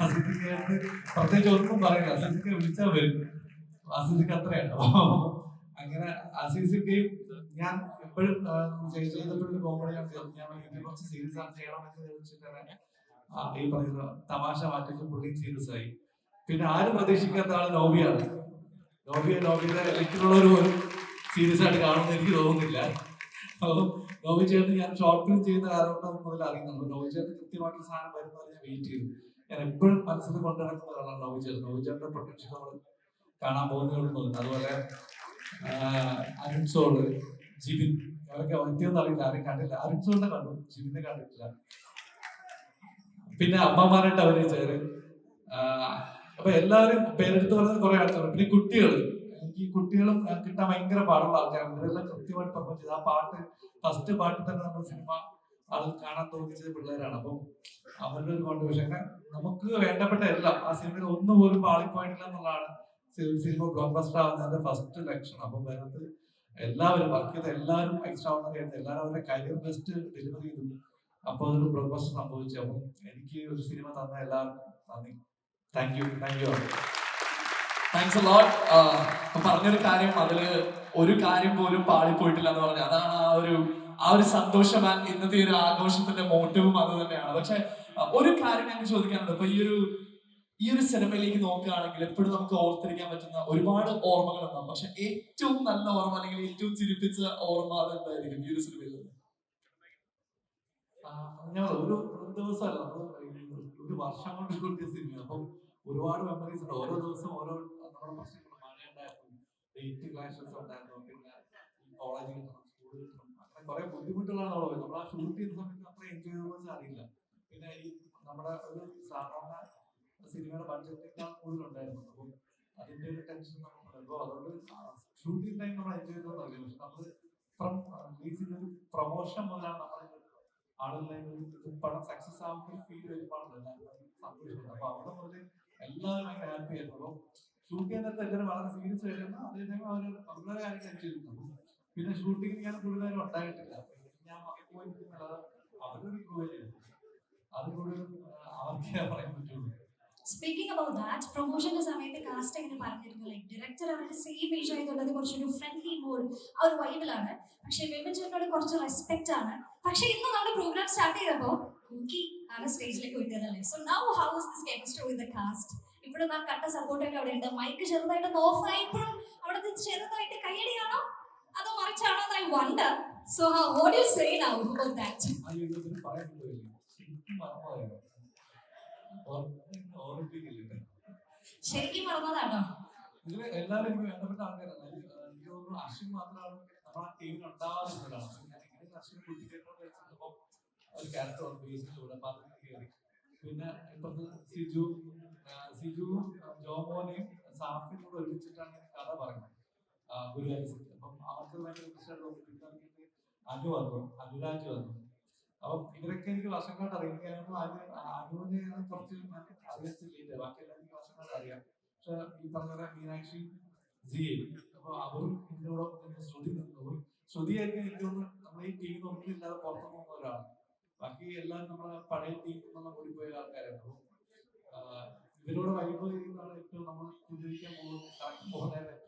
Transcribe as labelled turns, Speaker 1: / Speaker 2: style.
Speaker 1: അസിദ്ധിക്കായിട്ട് പ്രത്യേകിച്ച് ഒന്നും പറയില്ല. അസിദ്ധിക്ക് വിളിച്ചാൽ വരും. അസിദ്ധിക്ക് അത്രയാണ്. അങ്ങനെ അസീസിക്കയും ഞാൻ എപ്പോഴും ചെയ്തപ്പോഴും കോമഡി ഞാൻ കുറച്ച് സീരിയസ് ആണ് ചെയ്യണമെന്ന് ചോദിച്ചിട്ട് ആ, ഈ പറയുന്ന തമാശ മാറ്റിച്ച് പുള്ളിയും സീരിയസ് ആയി. പിന്നെ ആരും പ്രതീക്ഷിക്കാത്ത ആൾ നോബിയാണ്. നോബിയെ നോബിയുടെ ലിറ്റിലുള്ളവർ ഒരു സീരിയസ് ആയിട്ട് കാണുമെന്ന് എനിക്ക് തോന്നുന്നില്ല. നോബി ചേട്ടൻ ഞാൻ ഷോർട്ട് ഫിലിം ചെയ്യുന്ന കാലഘട്ടം മുതൽ അറിയുന്നുണ്ട് നോബി ചേട്ടൻ കൃത്യമായിട്ട് സാധനം വരുന്നത് ഞാൻ വെയിറ്റ് ചെയ്തു ഞാൻ എപ്പോഴും മനസ്സിൽ കൊണ്ടു നടക്കുന്ന ഒരാളാണ് നോബി ചേട്ടൻ പൊട്ടൻഷ്യൽ നമ്മൾ കാണാൻ പോകുന്നേ ഉള്ളൂ അതുപോലെ അരുൺ ജിബിൻ. അവരൊക്കെ അറിയില്ല. ആരും കണ്ടില്ല. അരുൺ സോളിനെ കണ്ടു. ജിബിനെ കണ്ടിട്ടില്ല. പിന്നെ അമ്മമാരായിട്ട് ചേര്. അപ്പൊ എല്ലാവരും പേരെടുത്ത് പറഞ്ഞത് കുറെ ആൾക്കാർ പിന്നെ കുട്ടികൾ എനിക്ക് കുട്ടികളും കിട്ടാൻ ഭയങ്കര പാടുള്ള ആൾക്കാരാണ്. ഇവരെല്ലാം കൃത്യമായിട്ട് പെർഫോം ആ പാട്ട് ഫസ്റ്റ് പാട്ട് തന്നെ നമ്മൾ സിനിമ ആൾ കാണാൻ തോന്നിച്ചത് പിള്ളേരാണ്. അപ്പം അവരുടെ ഒരു കോൺട്രിബ്യൂഷൻ നമുക്ക് വേണ്ടപ്പെട്ട എല്ലാം ആ സിനിമയിൽ ഒന്നും പോലും പാളിപ്പോയിട്ടില്ല എന്നുള്ളതാണ് സിനിമ ബ്ലോക്ക് ബസ്റ്റർ ആവുന്നതിന്റെ ഫസ്റ്റ് ലക്ഷണം. അപ്പം അതിനകത്ത് എല്ലാവരും വർക്ക് ചെയ്ത എല്ലാവരും എക്സ്ട്രാ ഓർഡിനറി ചെയ്യുന്നത് എല്ലാവരും അവരുടെ കരിയർ ബെസ്റ്റ് ഡെലിവറി ചെയ്തു. അപ്പൊ അതൊരു ബ്ലോക്ക് സംഭവിച്ചു. അപ്പം എനിക്ക് ഒരു സിനിമ തന്ന എല്ലാവർക്കും നന്ദി. Thank you thank you
Speaker 2: thanks lot പറഞ്ഞൊരു കാര്യം അതിൽ ഒരു കാര്യം പോലും പാളിപ്പോയിട്ടില്ല എന്ന് പറഞ്ഞു. അതാണ് ആ ഒരു ആ ഒരു സന്തോഷം and ഇന്നത്തെ ഒരു ആഘോഷത്തിന്റെ മോട്ടവും അത് തന്നെയാണ്. പക്ഷെ ഒരു കാര്യം ഞങ്ങൾ ചോദിക്കാനുണ്ട്. ഇപ്പൊ ഈ ഒരു ഈ ഒരു സിനിമയിലേക്ക് നോക്കുകയാണെങ്കിൽ എപ്പോഴും നമുക്ക് ഓർത്തിരിക്കാൻ പറ്റുന്ന ഒരുപാട് ഓർമ്മകൾ ഉണ്ടാവും പക്ഷെ ഏറ്റവും നല്ല ഓർമ്മ അല്ലെങ്കിൽ ഏറ്റവും ചിരിപ്പിച്ച ഓർമ്മ അതെന്തായിരിക്കും ഈ ഒരു സിനിമയിൽ? നിന്ന്
Speaker 1: ഒരു ദിവസമല്ല ഒരു വർഷം കൊണ്ട് കൂട്ടിയ സിനിമ അപ്പം ഒരുപാട് മെമ്മറീസ് ഉണ്ട്. ഓരോ ദിവസം ഓരോ നമ്മുടെ പ്രശ്നങ്ങൾ. മഴയുണ്ടായിരുന്നു ഡേറ്റ് ക്ലാഷസ് ഉണ്ടായിരുന്നു. പിന്നെ കോളേജിൽ കുറെ ബുദ്ധിമുട്ടുകളാണ് വരുന്നത് നമ്മൾ ആ ഷൂട്ട് ചെയ്യുന്ന സമയത്ത് അത്ര എൻജോയ് ചെയ്യുന്നത് അറിയില്ല. പിന്നെ ഈ നമ്മുടെ ഒരു സാധാരണ സിനിമയുടെ ബഡ്ജറ്റിനേക്കാൾ കൂടുതലുണ്ടായിരുന്നു. അപ്പം അതിന്റെ ഒരു ടെൻഷൻ നമുക്കുണ്ടല്ലോ അതുകൊണ്ട് ഷൂട്ടിംഗ് ടൈം നമ്മൾ എൻജോയ് ചെയ്തതെന്ന് അറിയില്ല പക്ഷെ നമ്മൾ ഫ്രം റിലീസിന്റെ ഒരു പ്രൊമോഷൻ മുതലാണ് നമ്മൾ ആളുകളെ പടം സക്സസ് ആവുമ്പോൾ ഫീൽ വരുമ്പോഴാണ് സന്തോഷമുണ്ട് അപ്പൊ അവിടെ മുതൽ എല്ലാവരും ഭയങ്കര ഹാപ്പി ആയിരുന്നു. അപ്പം ഷൂട്ട് ചെയ്യുന്നിടത്ത് എല്ലാവരും വളരെ സീരിയസ് ആയിരുന്നു അതേ സമയം അവർ വളരെ കാര്യം ചെയ്തിരുന്നു പിന്നെ ഷൂട്ടിങ്ങിന് ഞാൻ കൂടുതലും ഉണ്ടായിട്ടില്ല. ഞാൻ പോയിരിക്കുന്നത് അവരുടെ ജോലിയാണ് അത് കൂടുതലും ആർക്കേ പറയാൻ പറ്റുള്ളൂ.
Speaker 3: സ്പീക്കിംഗ് അബൌട്ട് ദാറ്റ് പ്രൊമോഷന്റെ സമയത്ത് കാസ്റ്റ് എങ്ങനെ പറഞ്ഞിരുന്നു? ലൈക് ഡയറക്ടർ അവരുടെ സെയിം ഏജ് ആയതുള്ളത് കുറച്ചൊരു ഫ്രണ്ട്ലി മൂഡ് ആ ഒരു വൈബിലാണ് പക്ഷേ വിമൻസിനോട് കുറച്ച് റെസ്പെക്റ്റ് ആണ്. പക്ഷേ ഇന്ന് നമ്മുടെ പ്രോഗ്രാം സ്റ്റാർട്ട് ചെയ്തപ്പോൾ കുക്കി ആണ് സ്റ്റേജിലേക്ക് വിട്ടതല്ലേ so now how is this chemistry with the cast ഇവിടെ ആ കട്ട സപ്പോർട്ടൊക്കെ അവിടെ ഉണ്ട്. മൈക്ക് ചെറുതായിട്ട് ഓഫ് ആയപ്പോഴും അവിടുത്തെ ചെറുതായിട്ട് കയ്യടിയാണോ അതോ മറിച്ചാണോ I wonder so how what you say now about that
Speaker 1: ആ യുദ്ധത്തിന് പറയാൻ പറ്റില്ല ശരിക്കും മറന്നുപോയത് ഓർമ്മിപ്പിക്കില്ല
Speaker 3: ശരിക്കും മറന്നതാണോ
Speaker 1: ഇതിൽ എല്ലാവരും എനിക്ക് വേണ്ടപ്പെട്ട ആൾക്കാരാണ്. അതിൽ എനിക്ക് തോന്നുന്നു അശ്വിൻ മാത്രമാണ് നമ്മുടെ ടീമിൽ ഉണ്ടാവാറുള്ളതാണ് ഞാൻ അശ്വിൻ കുട്ടികളോട് വെച്ചപ്പോ ഒരു ക്യാരക്ടർ ഉണ്ട് ബേസിലൂടെ അപ്പൊ അതിൽ കയറി പിന്നെ ഇപ്പുറത്ത് സിജു ആ, സിജുവും ആ, ജോമോനെയും സാഫിയും കൂടെ ഒരുമിച്ചിട്ടാണ് ഈ കഥ പറയുന്നത്. ആ, ഗുരുവായൂർ അതിലേക്ക് അനു വന്നു അനുരാജ് വന്നു അപ്പം ഇവരൊക്കെ എനിക്ക് വർഷങ്ങളായിട്ട് അറിയാം അനു അനുവിനെ കുറച്ച് അറിയത്തില്ല ബാക്കിയെല്ലാം എനിക്ക് വർഷങ്ങളായിട്ട് അറിയാം പക്ഷെ ഈ പറഞ്ഞ മീനാക്ഷി ജിയെ അപ്പൊ അവരും എന്നോടൊപ്പം ശ്രുതി നിന്നു ശ്രുതിയായിരിക്കും എനിക്ക് നമ്മൾ ഈ ടീമിൽ ഒന്നുമില്ലാതെ പുറത്തു പോകുന്ന ഒരാളാണ് ബാക്കി എല്ലാം നമ്മുടെ പഴയ ടീമിൽ നിന്ന് ഓടിപ്പോയ ആൾക്കാരായിരുന്നു ഇവരോട് വൈബ് ചെയ്യുന്നതാണ് ഏറ്റവും നമ്മൾ ഉപയോഗിക്കാൻ പോകുന്നത്. Correct vibe